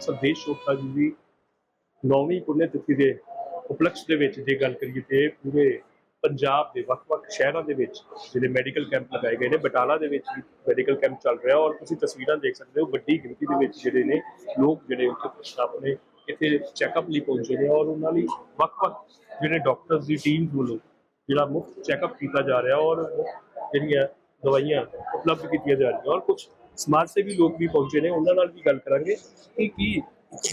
ਸੁਦੇਸ਼ ਚੋਪੜਾ ਜੀ ਦੀ ਨੌਵੀਂ ਪੁੰਨਿਆ ਤਿਥੀ ਦੇ ਉਪਲਕਸ਼ ਦੇ ਵਿੱਚ ਜੇ ਗੱਲ ਕਰੀਏ ਤੇ ਪੂਰੇ ਪੰਜਾਬ ਦੇ ਵੱਖ-ਵੱਖ ਸ਼ਹਿਰਾਂ ਦੇ ਵਿੱਚ ਜਿਹੜੇ ਮੈਡੀਕਲ ਕੈਂਪ ਲਗਾਏ ਗਏ ਨੇ, ਬਟਾਲਾ ਦੇ ਵਿੱਚ ਵੀ ਮੈਡੀਕਲ ਕੈਂਪ ਚੱਲ ਰਿਹਾ ਔਰ ਤੁਸੀਂ ਤਸਵੀਰਾਂ ਦੇਖ ਸਕਦੇ ਹੋ, ਵੱਡੀ ਗਿਣਤੀ ਦੇ ਵਿੱਚ ਜਿਹੜੇ ਨੇ ਲੋਕ ਜਿਹੜੇ ਉੱਥੇ ਆਪਣੇ ਇੱਥੇ ਚੈੱਕਅਪ ਲਈ ਪਹੁੰਚੇ ਨੇ ਔਰ ਉਹਨਾਂ ਲਈ ਵੱਖ-ਵੱਖ ਜਿਹੜੇ ਡਾਕਟਰਸ ਦੀ ਟੀਮ ਵੱਲੋਂ ਜਿਹੜਾ ਮੁਫਤ ਚੈੱਕਅਪ ਕੀਤਾ ਜਾ ਰਿਹਾ ਔਰ ਮੁਫ਼ਤ ਜਿਹੜੀਆਂ ਦਵਾਈਆਂ ਉਪਲਬਧ ਕੀਤੀਆਂ ਜਾ ਰਹੀਆਂ ਔਰ ਕੁਝ ਸਮਾਜ ਸੇਵੀ ਲੋਕ ਵੀ ਪਹੁੰਚੇ ਨੇ ਉਹਨਾਂ ਨਾਲ ਵੀ ਗੱਲ ਕਰਾਂਗੇ ਕਿ ਕੀ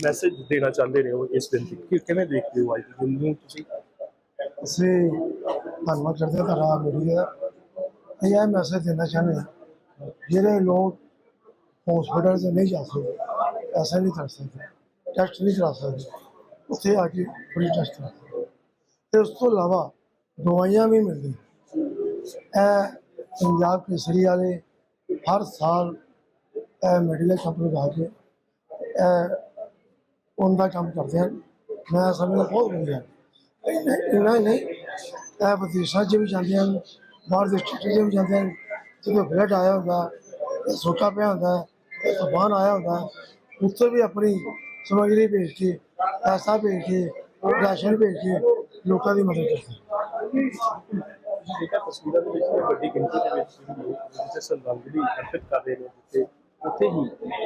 ਮੈਸੇਜ ਦੇਣਾ ਚਾਹੁੰਦੇ ਨੇ ਉਹ ਇਸ ਦਿਨ ਦੀ ਕਿ ਕਿਵੇਂ ਦੇਖਦੇ ਹੋ ਅੱਜ ਦੇ ਦਿਨ ਨੂੰ ਤੁਸੀਂ ਅਸੀਂ ਧੰਨਵਾਦ ਕਰਦੇ ਹਾਂ ਤੁਹਾਡਾ ਮੀਡੀਆ ਦਾ ਅਸੀਂ ਇਹ ਮੈਸੇਜ ਦੇਣਾ ਚਾਹੁੰਦੇ ਹਾਂ ਜਿਹੜੇ ਲੋਕ ਹਸਪੀਟਲ 'ਚ ਨਹੀਂ ਜਾ ਸਕਦੇ ਪੈਸੇ ਨਹੀਂ ਕਰ ਸਕਦੇ ਟੈਸਟ ਨਹੀਂ ਕਰਾ ਸਕਦੇ ਉੱਥੇ ਆ ਕੇ ਫ੍ਰੀ ਟੈਸਟ ਕਰਾ ਸਕਦੇ ਤੇ ਉਸ ਤੋਂ ਇਲਾਵਾ ਦਵਾਈਆਂ ਵੀ ਮਿਲਦੀਆਂ ਇਹ ਪੰਜਾਬ ਕੇਸਰੀ ਵਾਲੇ ਹਰ ਸਾਲ ਇਹ ਮੈਡੀਕਲ ਕੈਂਪ ਲਗਾ ਕੇ ਇਹ ਉਹਨਾਂ ਦਾ ਕੰਮ ਕਰਦੇ ਹਨ। ਮੈਂ ਸਮਝਦਾ ਬਹੁਤ ਵਧੀਆ। ਇਹਨਾਂ ਹੀ ਨਹੀਂ। ਇਹ ਵਿਦੇਸ਼ਾਂ 'ਚ ਵੀ ਜਾਂਦੇ ਹਨ, ਬਾਹਰ ਦੇ ਸਟੇਟਾਂ 'ਚ ਵੀ ਜਾਂਦੇ ਹਨ। ਜਦੋਂ ਬਲੱਡ ਆਇਆ ਹੁੰਦਾ, ਇਹ ਪਿਆ ਹੁੰਦਾ, ਇਹ ਤੂਫਾਨ ਆਇਆ ਹੁੰਦਾ, ਉੱਥੇ ਵੀ ਆਪਣੀ ਸਮੱਗਰੀ ਭੇਜ ਕੇ, ਪੈਸਾ ਭੇਜ ਕੇ, ਰਾਸ਼ਨ ਭੇਜ ਕੇ ਲੋਕਾਂ ਦੀ ਮਦਦ ਕਰਦੇ ਹਨ। ਜਿਹੜਾ ਤਸਵੀਰਾਂ ਦੇ ਵਿੱਚ ਵੱਡੀ ਗਿਣਤੀ ਦੇ ਵਿੱਚ ਜਿਹੜੇ ਲੋਕ ਅਰਪਿਤ ਕਰ ਰਹੇ ਨੇ, ਜਿੱਥੇ ਉੱਥੇ ਹੀ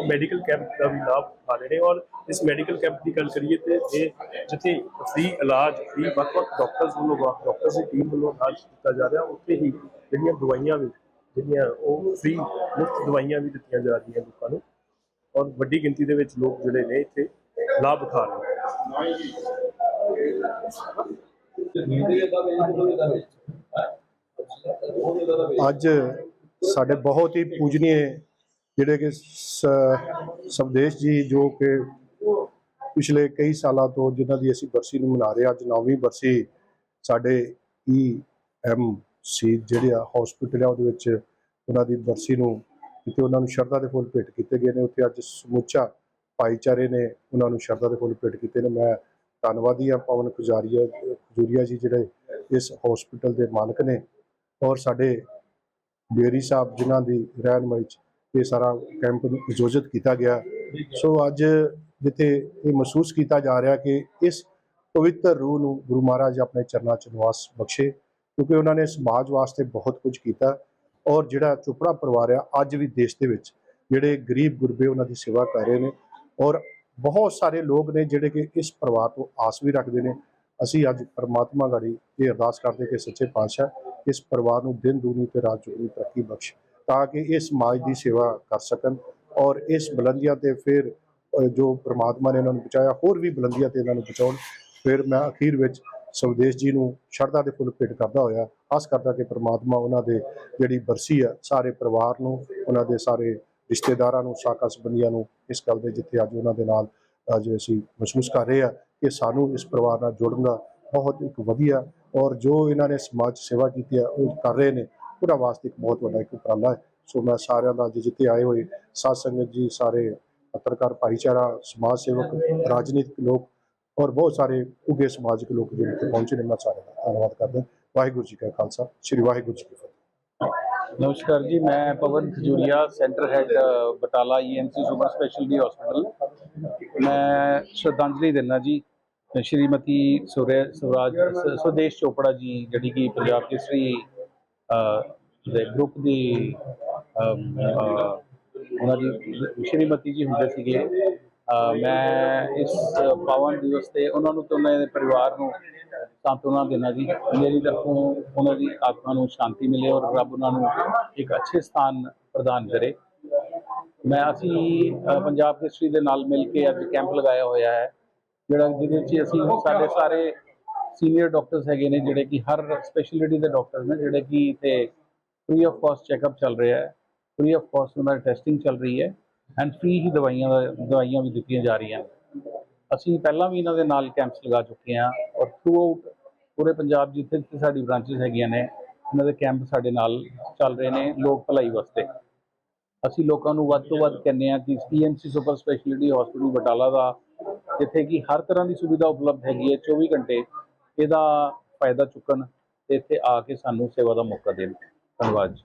ਮੈਡੀਕਲ ਕੈਂਪ ਦਾ ਵੀ ਲਾਭ ਉਠਾ ਰਹੇ ਨੇ ਔਰ ਇਸ ਮੈਡੀਕਲ ਕੈਂਪ ਦੀ ਗੱਲ ਕਰੀਏ ਤੇ ਇਹ ਜਿੱਥੇ ਫ੍ਰੀ ਇਲਾਜ ਫ੍ਰੀ ਵੱਖ-ਵੱਖ ਡਾਕਟਰਸ ਵੱਲੋਂ ਡਾਕਟਰਸ ਦੀ ਟੀਮ ਵੱਲੋਂ ਇਲਾਜ ਕੀਤਾ ਜਾ ਰਿਹਾ, ਉੱਥੇ ਹੀ ਜਿਹੜੀਆਂ ਦਵਾਈਆਂ ਵੀ, ਜਿਹੜੀਆਂ ਉਹ ਫ੍ਰੀ ਮੁਫਤ ਦਵਾਈਆਂ ਵੀ ਦਿੱਤੀਆਂ ਜਾ ਰਹੀਆਂ ਲੋਕਾਂ ਨੂੰ ਔਰ ਵੱਡੀ ਗਿਣਤੀ ਦੇ ਵਿੱਚ ਲੋਕ ਜਿਹੜੇ ਨੇ ਇੱਥੇ ਲਾਭ ਉਠਾ ਰਹੇ ਨੇ। ਅੱਜ ਸਾਡੇ ਬਹੁਤ ਹੀ ਪੂਜਨੀਏ ਜਿਹੜੇ ਕਿ ਸਵਦੇਸ਼ ਜੀ ਜੋ ਕਿ ਪਿਛਲੇ ਕਈ ਸਾਲਾਂ ਤੋਂ ਜਿਨ੍ਹਾਂ ਦੀ ਅਸੀਂ ਬਰਸੀ ਨੂੰ ਮਨਾ ਰਹੇ ਹਾਂ, ਅੱਜ ਨੌਵੀਂ ਬਰਸੀ ਸਾਡੇ ਈ ਐਮ ਸੀ ਜਿਹੜੇ ਆ ਹਸਪੀਟਲ ਆ ਉਹਦੇ ਵਿੱਚ ਉਹਨਾਂ ਦੀ ਬਰਸੀ ਨੂੰ ਜਿੱਥੇ ਉਹਨਾਂ ਨੂੰ ਸ਼ਰਧਾ ਦੇ ਫੁੱਲ ਭੇਟ ਕੀਤੇ ਗਏ ਨੇ ਉੱਥੇ ਅੱਜ ਸਮੁੱਚਾ ਭਾਈਚਾਰੇ ਨੇ ਉਹਨਾਂ ਨੂੰ ਸ਼ਰਧਾ ਦੇ ਫੁੱਲ ਭੇਟ ਕੀਤੇ ਨੇ। ਮੈਂ ਧੰਨਵਾਦੀ ਆ ਪਵਨ ਖੁਜਾਰੀਆ ਖਜੂਰੀਆ ਜੀ ਜਿਹੜੇ ਇਸ ਹਸਪੀਟਲ ਦੇ ਮਾਲਕ ਨੇ। ਔਰ ਸਾਡੇ ਬੇਰੀ ਸਾਹਿਬ ਜਿਨ੍ਹਾਂ ਦੀ ਰਹਿਨਮਾਈ ਚ ਇਹ ਸਾਰਾ ਕੈਂਪ ਨੂੰ ਆਯੋਜਿਤ ਕੀਤਾ ਗਿਆ। ਸੋ ਅੱਜ ਜਿੱਥੇ ਇਹ ਮਹਿਸੂਸ ਕੀਤਾ ਜਾ ਰਿਹਾ ਕਿ ਇਸ ਪਵਿੱਤਰ ਰੂਹ ਨੂੰ ਗੁਰੂ ਮਹਾਰਾਜ ਆਪਣੇ ਚਰਨਾਂ 'ਚ ਨਿਵਾਸ ਬਖਸ਼ੇ, ਕਿਉਂਕਿ ਉਹਨਾਂ ਨੇ ਸਮਾਜ ਵਾਸਤੇ ਬਹੁਤ ਕੁਝ ਕੀਤਾ ਔਰ ਜਿਹੜਾ ਚੋਪੜਾ ਪਰਿਵਾਰ ਆ, ਅੱਜ ਵੀ ਦੇਸ਼ ਦੇ ਵਿੱਚ ਜਿਹੜੇ ਗਰੀਬ ਗੁਰਬੇ ਉਹਨਾਂ ਦੀ ਸੇਵਾ ਕਰ ਰਹੇ ਨੇ ਔਰ ਬਹੁਤ ਸਾਰੇ ਲੋਕ ਨੇ ਜਿਹੜੇ ਕਿ ਇਸ ਪਰਿਵਾਰ ਤੋਂ ਆਸ ਵੀ ਰੱਖਦੇ ਨੇ। ਅਸੀਂ ਅੱਜ ਪਰਮਾਤਮਾ ਗਾੜੀ ਇਹ ਅਰਦਾਸ ਕਰਦੇ ਕਿ ਸੱਚੇ ਪਾਤਸ਼ਾਹ ਇਸ ਪਰਿਵਾਰ ਨੂੰ ਦਿਨ ਦੂਨੀ ਤੇ ਰਾਤ ਚੌਗੁਣੀ ਤਰੱਕੀ ਬਖਸ਼ ਤਾਂ ਕਿ ਇਹ ਸਮਾਜ ਦੀ ਸੇਵਾ ਕਰ ਸਕਣ ਔਰ ਇਸ ਬੁਲੰਦੀਆਂ ਤੇ ਫਿਰ ਜੋ ਪ੍ਰਮਾਤਮਾ ਨੇ ਇਹਨਾਂ ਨੂੰ ਬਚਾਇਆ, ਹੋਰ ਵੀ ਬੁਲੰਦੀਆਂ ਤੇ ਇਹਨਾਂ ਨੂੰ ਬਚਾਉਣ। ਫਿਰ ਮੈਂ ਅਖੀਰ ਵਿੱਚ ਸਵਦੇਸ਼ ਜੀ ਨੂੰ ਸ਼ਰਧਾ ਦੇ ਫੁੱਲ ਭੇਟ ਕਰਦਾ ਹੋਇਆ, ਆਸ ਕਰਦਾ ਕਿ ਪ੍ਰਮਾਤਮਾ ਉਹਨਾਂ ਦੇ ਜਿਹੜੀ ਬਰਸੀ ਆ, ਸਾਰੇ ਪਰਿਵਾਰ ਨੂੰ, ਉਹਨਾਂ ਦੇ ਸਾਰੇ ਰਿਸ਼ਤੇਦਾਰਾਂ ਨੂੰ ਸਾਕਾ ਸੰਬੰਧੀਆਂ ਨੂੰ ਇਸ ਗੱਲ ਦੇ ਜਿੱਥੇ ਅੱਜ ਉਹਨਾਂ ਦੇ ਨਾਲ ਅੱਜ ਅਸੀਂ ਮਹਿਸੂਸ ਕਰ ਰਹੇ ਆ ਕਿ ਸਾਨੂੰ ਇਸ ਪਰਿਵਾਰ ਨਾਲ ਜੁੜਨ ਦਾ ਬਹੁਤ ਇੱਕ ਵਧੀਆ ਔਰ ਜੋ ਇਹਨਾਂ ਨੇ ਸਮਾਜ ਸੇਵਾ ਕੀਤੀ ਹੈ, ਉਹ ਕਰ ਰਹੇ ਨੇ, ਉਹਦਾ ਵਾਸਤੇ ਬਹੁਤ ਵੱਡਾ ਇੱਕ ਉਪਰਾਲਾ ਹੈ। ਸੋ ਮੈਂ ਸਾਰਿਆਂ ਦਾ ਜਿੱਥੇ ਆਏ ਹੋਏ, ਸਾਧ ਸੰਗਤ ਜੀ, ਸਾਰੇ ਪੱਤਰਕਾਰ, ਭਾਈਚਾਰਾ, ਸਮਾਜ ਸੇਵਕ, ਰਾਜਨੀਤਿਕ ਲੋਕ ਔਰ ਬਹੁਤ ਸਾਰੇ ਉੱਗੇ ਸਮਾਜਿਕ ਲੋਕ ਜਿਹੜੇ ਇੱਥੇ ਪਹੁੰਚੇ ਨੇ, ਮੈਂ ਸਾਰਿਆਂ ਦਾ ਧੰਨਵਾਦ ਕਰਦਾ। ਵਾਹਿਗੁਰੂ ਜੀ ਕਾ ਖਾਲਸਾ, ਸ੍ਰੀ ਵਾਹਿਗੁਰੂ ਜੀ ਕੀ ਫਤਿਹ। ਨਮਸਕਾਰ ਜੀ, ਮੈਂ Pavan Khajuria, centre head, Batala EMC super specialty hospital ਮੈਂ ਸ਼ਰਧਾਂਜਲੀ ਦਿੰਦਾ ਜੀ ਸ਼੍ਰੀਮਤੀ ਸੁਰੇ ਸਵਰਾਜ, ਸ- ਸੁਦੇਸ਼ ਚੋਪੜਾ ਜੀ, ਜਿਹੜੀ ਕਿ ਪੰਜਾਬ ਕੇਸਰੀ ਦੇ ਗਰੁੱਪ ਦੀ ਉਹਨਾਂ ਦੀ ਸ਼੍ਰੀਮਤੀ ਜੀ ਹੁੰਦੇ ਸੀਗੇ। ਮੈਂ ਇਸ ਪਾਵਨ ਦਿਵਸ ਤੇ ਉਹਨਾਂ ਨੂੰ ਤੇ ਉਹਨਾਂ ਦੇ ਪਰਿਵਾਰ ਨੂੰ ਸਾਂਤਵਨਾ ਦੇਣਾ ਜੀ। ਮੇਰੀ ਤਰਫੋਂ ਉਹਨਾਂ ਦੀ ਆਤਮਾ ਨੂੰ ਸ਼ਾਂਤੀ ਮਿਲੇ ਔਰ ਰੱਬ ਉਹਨਾਂ ਨੂੰ ਇੱਕ ਅੱਛੇ ਸਥਾਨ ਪ੍ਰਦਾਨ ਕਰੇ। ਮੈਂ ਅਸੀਂ ਪੰਜਾਬ ਹਿਸਟਰੀ ਦੇ ਨਾਲ ਮਿਲ ਕੇ ਅੱਜ ਕੈਂਪ ਲਗਾਇਆ ਹੋਇਆ ਹੈ। ਜਿਹੜਾ ਜਿਹਦੇ ਵਿੱਚ ਅਸੀਂ ਸਾਡੇ ਸਾਰੇ ਸੀਨੀਅਰ ਡਾਕਟਰਸ ਹੈਗੇ ਨੇ, ਜਿਹੜੇ ਕਿ ਹਰ ਸਪੈਸ਼ਲਿਟੀ ਦੇ ਡਾਕਟਰ ਨੇ, ਜਿਹੜੇ ਕਿ ਤੇ ਫ੍ਰੀ ਆਫ ਕਾਸਟ ਚੈੱਕਅਪ ਚੱਲ ਰਿਹਾ ਹੈ ਫ੍ਰੀ ਆਫ ਕਾਸਟ ਉਹਨਾਂ ਦੀ ਟੈਸਟਿੰਗ ਚੱਲ ਰਹੀ ਹੈ ਐਂਡ ਫ੍ਰੀ ਹੀ ਦਵਾਈਆਂ ਦਾ, ਦਵਾਈਆਂ ਵੀ ਦਿੱਤੀਆਂ ਜਾ ਰਹੀਆਂ ਅਸੀਂ ਪਹਿਲਾਂ ਵੀ ਇਹਨਾਂ ਦੇ ਨਾਲ ਕੈਂਪਸ ਲਗਾ ਚੁੱਕੇ ਹਾਂ ਔਰ ਥਰੂ ਆਊਟ ਪੂਰੇ ਪੰਜਾਬ ਜਿੱਥੇ ਜਿੱਥੇ ਸਾਡੀ ਬ੍ਰਾਂਚਸ ਹੈਗੀਆਂ ਨੇ, ਇਹਨਾਂ ਦੇ ਕੈਂਪ ਸਾਡੇ ਨਾਲ ਚੱਲ ਰਹੇ ਨੇ ਲੋਕ ਭਲਾਈ ਵਾਸਤੇ। ਅਸੀਂ ਲੋਕਾਂ ਨੂੰ ਵੱਧ ਤੋਂ ਵੱਧ ਕਹਿੰਦੇ ਹਾਂ ਕਿ PMC super speciality hospital Batala ਦਾ ਜਿੱਥੇ ਕਿ ਹਰ ਤਰ੍ਹਾਂ ਦੀ ਸੁਵਿਧਾ ਉਪਲਬਧ ਹੈਗੀ ਹੈ 24 ਘੰਟੇ ਇਹਦਾ ਫਾਇਦਾ ਚੁੱਕਣ ਤੇ ਇੱਥੇ ਆ ਕੇ ਸਾਨੂੰ ਸੇਵਾ ਦਾ ਮੌਕਾ ਦੇਣ। ਧੰਨਵਾਦ ਜੀ।